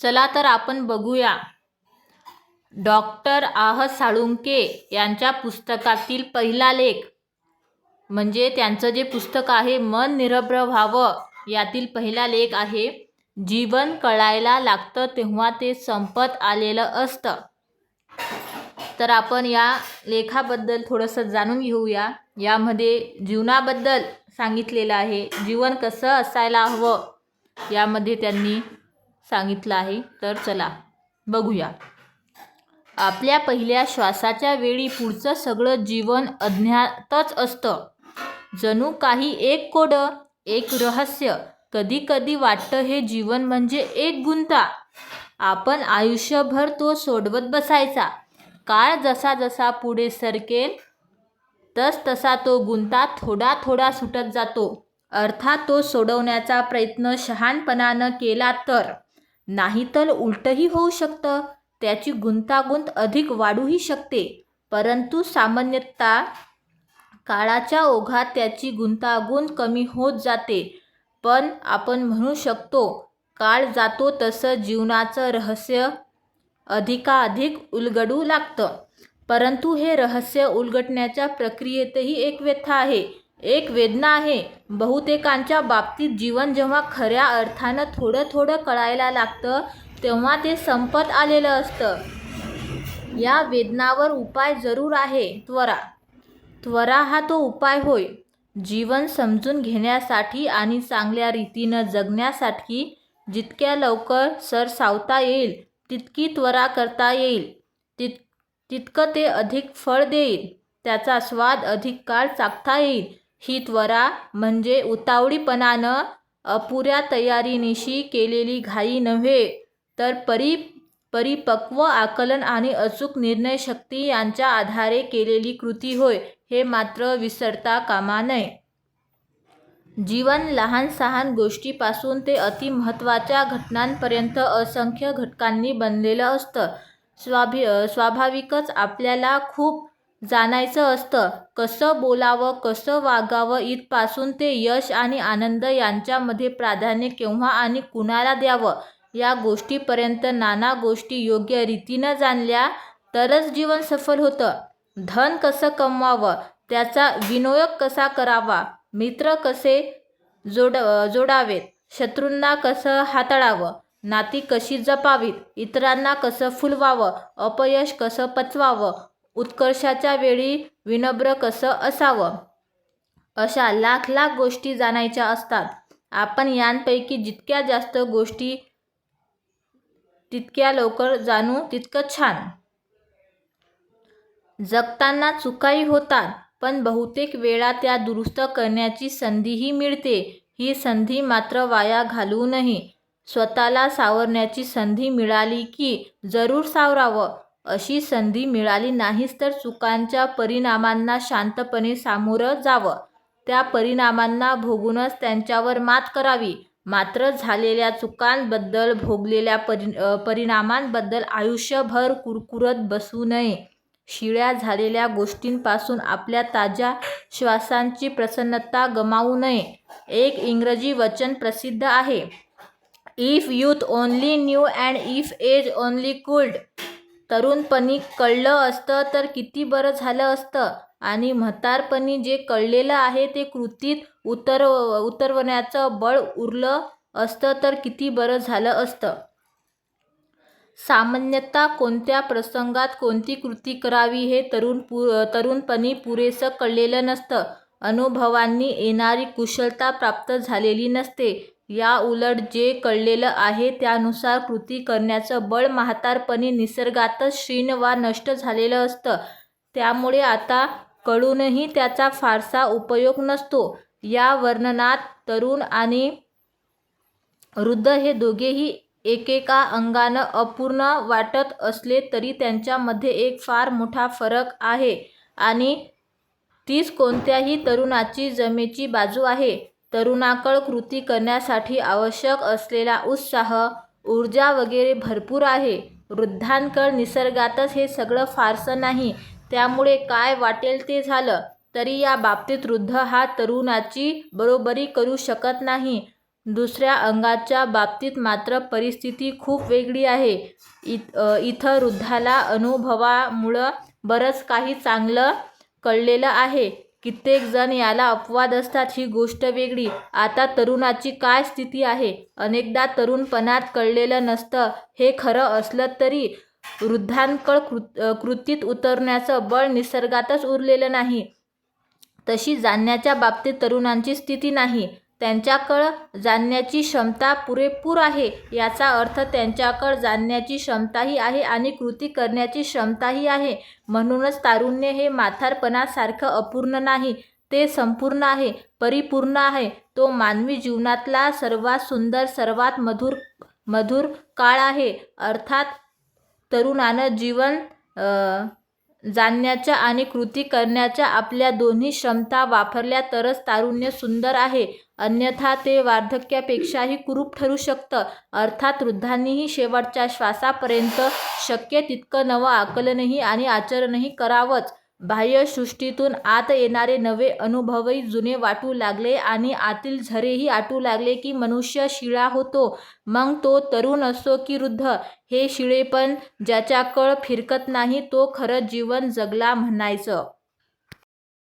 चला तर आपण बघूया. डॉक्टर आह साळुंके यांच्या पुस्तकातील पहिला लेख. म्हणजे त्यांचं जे पुस्तक आहे मन निरभ्र व्हावं यातील पहिला लेख आहे जीवन कळायला लागतं तेव्हा ते संपत आलेलं असतं. तर आपण या लेखाबद्दल थोडंसं जाणून घेऊया. यामध्ये जीवनाबद्दल सांगितलेलं आहे जीवन कसं असायला हवं यामध्ये त्यांनी सांगितलं आहे तर चला बघूया. आपल्या पहिल्या श्वासाच्या वेळी पुढचं सगळं जीवन अज्ञातच असतं. जणू काही एक कोडं एक रहस्य कधी कधी वाटतं हे जीवन म्हणजे एक गुंता. आपण आयुष्यभर तो सोडवत बसायचा. काळ जसा जसा पुढे सरकेल तस तसा तो गुंता थोडा थोडा सुटत जातो. अर्थात तो सोडवण्याचा प्रयत्न शहाणपणानं केला तर. नाहीतर उलटही होऊ शकतं. त्याची गुंतागुंत अधिक वाढूही शकते. परंतु सामान्यतः काळाच्या ओघात त्याची गुंतागुंत कमी होत जाते. पण आपण म्हणू शकतो काळ जातो तसं जीवनाचं रहस्य अधिकाधिक उलगडू लागतं. परंतु हे रहस्य उलगडण्याच्या प्रक्रियेतही एक व्यथा आहे. एक वेदना आहे. बहुतेकांच्या बाबतीत जीवन जेव्हा खऱ्या अर्थानं थोडं थोडं कळायला लागतं तेव्हा ते संपत आलेलं असतं. या वेदनावर उपाय जरूर आहे त्वरा. त्वरा हा तो उपाय होय. जीवन समजून घेण्यासाठी आणि चांगल्या रीतीनं जगण्यासाठी जितक्या लवकर सरसावता येईल तितकी त्वरा करता येईल. तित तितकं ते अधिक फळ देईल. त्याचा स्वाद अधिक काळ चाखता येईल. ही त्वरा म्हणजे उतावळीपणानं अपुऱ्या तयारीनिशी केलेली घाई नव्हे तर परि परिपक्व आकलन आणि अचूक निर्णयशक्ती यांच्या आधारे केलेली कृती होय हे मात्र विसरता कामा नये. जीवन लहान सहान गोष्टीपासून ते अतिमहत्त्वाच्या घटनांपर्यंत असंख्य घटकांनी बनलेलं असतं. स्वाभि स्वाभाविकच आपल्याला खूप जाणायचं असतं. कसं बोलावं कसं वागावं इथपासून ते यश आणि आनंद यांच्यामध्ये प्राधान्य केव्हा आणि कुणाला द्यावं? या गोष्टीपर्यंत नाना गोष्टी योग्य रीतीनं जाणल्या तरच जीवन सफल होतं. धन कसं कमवावं? त्याचा विनियोग कसा करावा? मित्र कसे जोड जोडावेत? शत्रूंना कसं हाताळावं? नाती कशी जपावीत? इतरांना कसं फुलवावं? अपयश कसं पचवावं? उत्कर्षाच्या वेळी विनम्र कसं असावं? अशा लाख लाख गोष्टी जाणायच्या असतात. आपण यांपैकी जितक्या जास्त गोष्टी तितक्या लवकर जाणू तितकं छान. जगताना चुकाही होतात पण बहुतेक वेळा त्या दुरुस्त करण्याची संधीही मिळते. ही संधी मात्र वाया घालवू नये. स्वतःला सावरण्याची संधी मिळाली की जरूर सावरावं. अशी संधी मिळाली नाहीच तर चुकांच्या परिणामांना शांतपणे सामोरं जावं. त्या परिणामांना भोगूनच त्यांच्यावर मात करावी. मात्र झालेल्या चुकांबद्दल भोगलेल्या परि परिणामांबद्दल आयुष्यभर कुरकुरत बसू नये. शिळ्या झालेल्या गोष्टींपासून आपल्या ताज्या श्वासांची प्रसन्नता गमावू नये. एक इंग्रजी वचन प्रसिद्ध आहे. If youth only knew and if age only could तरुणपणी कळलं असतं तर किती बरं झालं असतं. आणि म्हातारपणी जे कळलेलं आहे ते कृतीत उतर उतरवण्याचं बळ उरलं असतं तर किती बरं झालं असतं. सामान्यतः कोणत्या प्रसंगात कोणती कृती करावी हे तरुण पु तरुणपणी पुरेसं कळलेलं नसतं. अनुभवांनी येणारी कुशलता प्राप्त झालेली नसते. या उलट जे कळलेलं आहे त्यानुसार कृती करण्याचं बळ म्हातारपणी निसर्गातच क्षीण वा नष्ट झालेलं असतं. त्यामुळे आता कळूनही त्याचा फारसा उपयोग नसतो. या वर्णनात तरुण आणि वृद्ध हे दोघेही एकेका अंगानं अपूर्ण वाटत असले तरी त्यांच्यामध्ये एक फार मोठा फरक आहे. आणि तीच कोणत्याही तरुणाची जमेची बाजू आहे. तरुणाकड कृती करण्यासाठी आवश्यक असलेला उत्साह ऊर्जा वगैरे भरपूर आहे. वृद्धांकड निसर्गातच हे सगळं फारसं नाही. त्यामुळे काय वाटेल ते झालं तरी या बाबतीत वृद्ध हा तरुणाची बरोबरी करू शकत नाही. दुसऱ्या अंगाच्या बाबतीत मात्र परिस्थिती खूप वेगळी आहे. इ इथं वृद्धाला अनुभवामुळं बरंच काही चांगलं कळलेलं आहे. कित्येक जण याला अपवाद असतात ही गोष्ट वेगळी. आता तरुणाची काय स्थिती आहे? अनेकदा तरुणपणात कळलेलं नसतं. हे खरं असलं तरी वृद्धांकळ कृत कृतीत उतरण्याचं बळ निसर्गातच उरलेलं नाही. तशी जाणण्याच्या बाबतीत तरुणांची स्थिती नाही. त्यांच्याकडं जाणण्याची क्षमता पुरेपूर आहे याचा अर्थ त्यांच्याकडं जाणण्याची क्षमताही आहे आणि कृती करण्याची क्षमताही आहे. म्हणूनच तारुण्य हे म्हातारपणासारखं अपूर्ण नाही ते संपूर्ण आहे परिपूर्ण आहे. तो मानवी जीवनातला सर्वात सुंदर सर्वात मधुर मधुर काळ आहे. अर्थात तरुणानं जीवन जाणण्याच्या आणि कृती करण्याच्या आपल्या दोन्ही क्षमता वापरल्या तरच तारुण्य सुंदर आहे. अन्यथा ते वार्धक्यापेक्षाही कुरूप ठरू शकतं. अर्थात वृद्धांनीही शेवटच्या श्वासापर्यंत शक्य तितकं नवं आकलनही आणि आचरणही करावंच. बाह्यसृष्टीतून आत येणारे नवे अनुभवही जुने वाटू लागले आणि आतील झरेही आटू लागले की मनुष्य शिळा होतो. मग तो तरुण असो की वृद्ध हे शिळेपण ज्याच्याकडं फिरकत नाही तो खरं जीवन जगला म्हणायचं.